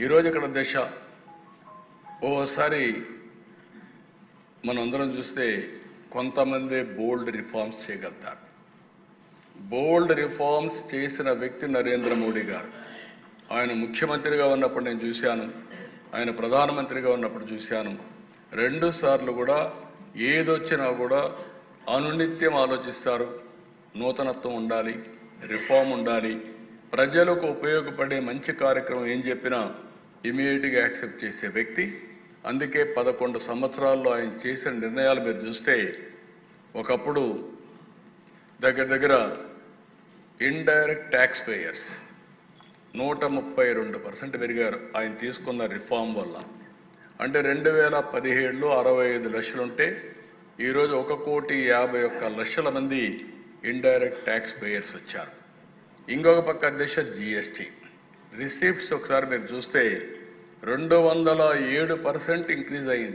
ఈరోజు ఇక్కడ దశ ఓసారి మనందరం చూస్తే కొంతమంది బోల్డ్ రిఫార్మ్స్ చేయగలుగుతారు. బోల్డ్ రిఫార్మ్స్ చేసిన వ్యక్తి నరేంద్ర మోడీ గారు. ఆయన ముఖ్యమంత్రిగా ఉన్నప్పుడు నేను చూశాను ఆయన ప్రధానమంత్రిగా ఉన్నప్పుడు చూశాను. రెండు సార్లు కూడా ఏదొచ్చినా కూడా అనునిత్యం ఆలోచిస్తారు. నూతనత్వం ఉండాలి రిఫార్మ్ ఉండాలి. ప్రజలకు ఉపయోగపడే మంచి కార్యక్రమం ఏం చెప్పినా ఇమీడియట్గా యాక్సెప్ట్ చేసే వ్యక్తి. అందుకే పదకొండు సంవత్సరాల్లో ఆయన చేసిన నిర్ణయాలు మీరు చూస్తే ఒకప్పుడు దగ్గర దగ్గర ఇండైరెక్ట్ ట్యాక్స్ పేయర్స్ నూట ముప్పై రెండు పర్సెంట్ పెరిగారు ఆయన తీసుకున్న రిఫార్మ్ వల్ల. అంటే రెండు వేల పదిహేడులో అరవై ఐదు లక్షలుంటే ఈరోజు ఒక కోటి యాభై ఒక్క లక్షల మంది ఇండైరెక్ట్ ట్యాక్స్ పేయర్స్ వచ్చారు. ఇంకొక పక్క దిశ జిఎస్టీ. రిసీప్ట్స్ ఒకసారి మీరు చూస్తే రెండు వందల ఏడు పర్సెంట్ ఇంక్రీజ్ అయింది